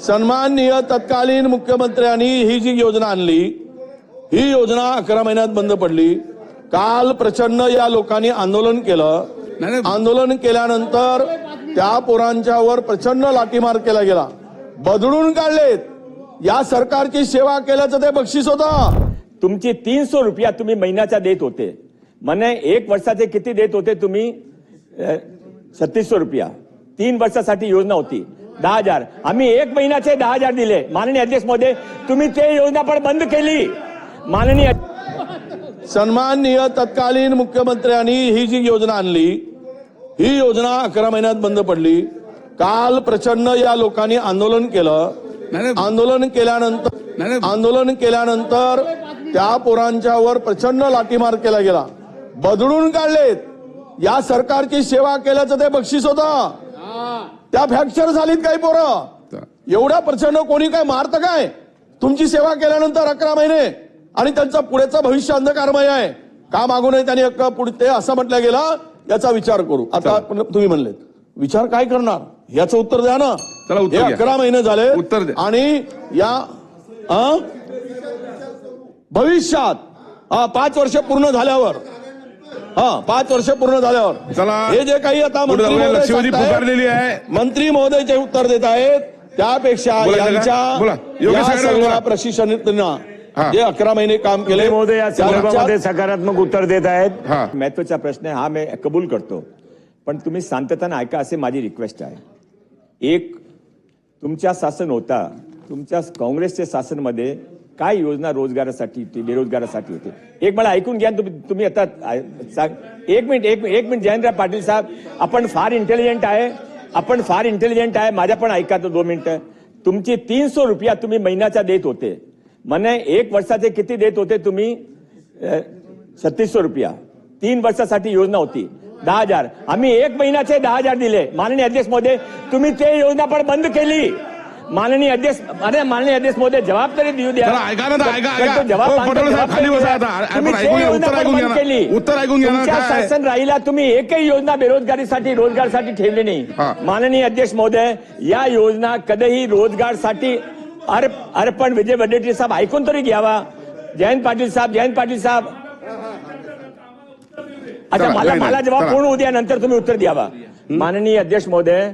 सन्माननीय तत्कालीन मुख्यमंत्र्यांनी ही जी योजना आणली ही योजना अकरा महिन्यात बंद पडली. काल प्रचंड या लोकांनी आंदोलन केलं. आंदोलन केल्यानंतर त्या पोरांच्यावर प्रचंड लाठीमार केला गेला. बदलून काढलेत. या सरकारची सेवा केल्याचं ते बक्षीस होतं. तुमची तीनशे रुपया तुम्ही महिन्याचा देत होते. म्हणे एक वर्षाचे किती देत होते तुम्ही? सत्तीसशे रुपया. तीन वर्षासाठी योजना होती. दहा हजार. आम्ही एक महिन्याचे दहा हजार दिले. माननीय अध्यक्षमध्ये तुम्ही ते योजना पण बंद केली. माननीय सन्माननीय तत्कालीन मुख्यमंत्र्यांनी ही जी योजना आणली ही योजना अकरा महिन्यात बंद पडली. काल प्रचंड या लोकांनी आंदोलन केलं. आंदोलन केल्यानंतर. आंदोलन केल्यानंतर त्या पोरांच्यावर प्रचंड लाठीमार केला गेला. बदलून काढलेत. या सरकारची सेवा केल्याचं ते बक्षीस होतं. त्या फ्रॅक्चर झालीत काही पोरं. एवढ्या प्रचंड कोणी काय मारतं काय? तुमची सेवा केल्यानंतर अकरा महिने आणि त्यांचं पुढेचं भविष्य अंधकारमय आहे. का मागू नये त्यांनी हक्क पुढे ते असं म्हटलं गेलं याचा विचार करू. आता तुम्ही म्हणलेत. विचार काय करणार? याचं उत्तर द्या ना. हे. अकरा महिने झाले उत्तर द्या. आणि या? भविष्यात. हा पाच वर्ष पूर्ण झाल्यावर हा पाच वर्ष पूर्ण झाल्यावर चला. हे जे काही आता मंत्री. महोदय सांगतायत, पुकारलेली आहे. मंत्री महोदय जे उत्तर देत आहेत त्यापेक्षा बोला, बोला. यांच्या योगेश या साहेब, सगळ्या. प्रशिक्षणार्थींना हा. जे अकरा महिने काम केले महोदय या संदर्भामध्ये सकारात्मक उत्तर देत हा. आहेत महत्त्वाचा प्रश्न आहे हा मी कबूल करतो पण तुम्ही शांतताने ऐका असे माझी रिक्वेस्ट आहे एक तुमच्या शासन होता तुमच्या काँग्रेसच्या शासनमध्ये काय योजना रोजगारासाठी होती बेरोजगारासाठी होती? एक मला ऐकून घ्या तुम्ही तुम्ही आता सांग- एक मिनिट एक एक मिनिट जयंतराव पाटील साहेब आपण फार इंटेलिजंट आहे आपण फार इंटेलिजंट आहे माझ्या पण ऐका तो दोन मिनिटं. तुमची तीनशे रुपया तुम्ही महिन्याचा देत होते. म्हणे एक वर्षाचे किती देत होते तुम्ही? सत्तीसशे रुपया. तीन वर्षासाठी योजना होती. दहा हजार. आम्ही एक महिन्याचे दहा हजार दिले. माननीय अध्यक्ष महोदय तुम्ही ते योजना पण बंद केली. माननीय अध्यक्ष अरे माननीय अध्यक्ष महोदय जबाब तरी देऊ द्या ऐका ना, ऐका, ऐका. जबाब खाली बसा द्या. आता. योजना उत्तर ऐकून घ्या. केली. उत्तर ऐकून? शासन राहिला तुम्ही एकही योजना बेरोजगारीसाठी रोजगारसाठी ठेवली नाही. माननीय अध्यक्ष महोदय या योजना कधीही रोजगारसाठी अरे अरे पण विजय वडेट्टीवार साहेब ऐकून तरी घ्यावा जयंत पाटील साहेब जयंत पाटील साहेब अच्छा मला मला जवाब चला. पूर्ण उद्या नंतर तुम्ही उत्तर द्यावा माननीय अध्यक्ष महोदय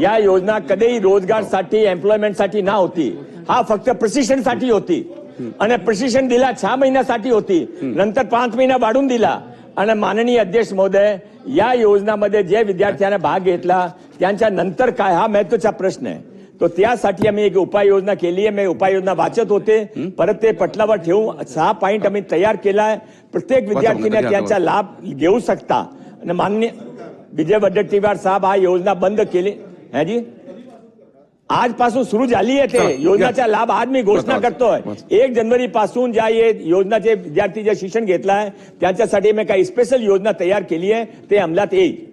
या योजना कधीही रोजगारसाठी एम्प्लॉयमेंटसाठी ना होती. हा फक्त प्रशिक्षणसाठी होती. आणि प्रशिक्षण दिला सहा महिन्यासाठी होती. नंतर पाच महिना वाढून दिला. आणि माननीय अध्यक्ष महोदय या योजनामध्ये जे विद्यार्थ्यांना भाग घेतला त्यांच्या नंतर काय? हा महत्त्वाचा प्रश्न आहे. तो त्यासाठी आम्ही एक उपाययोजना केली आहे. मी उपाययोजना वाचत होते. परत ते पटलावर ठेवून सहा पॉईंट आम्ही तयार केलाय. प्रत्येक विद्यार्थीने त्यांचा लाभ घेऊ शकता. आणि माननीय विजय वडेट्टीवार साहेब हा योजना बंद केली. है जी? आजपासून सुरू झाली आहे ते. योजनाचा. लाभ आज मी घोषणा करतोय. एक जानेवारी पासून ज्या योजनाचे विद्यार्थी जे शिक्षण घेतलंय त्यांच्यासाठी मी काही स्पेशल योजना तयार केली आहे. ते अंमलात येईल.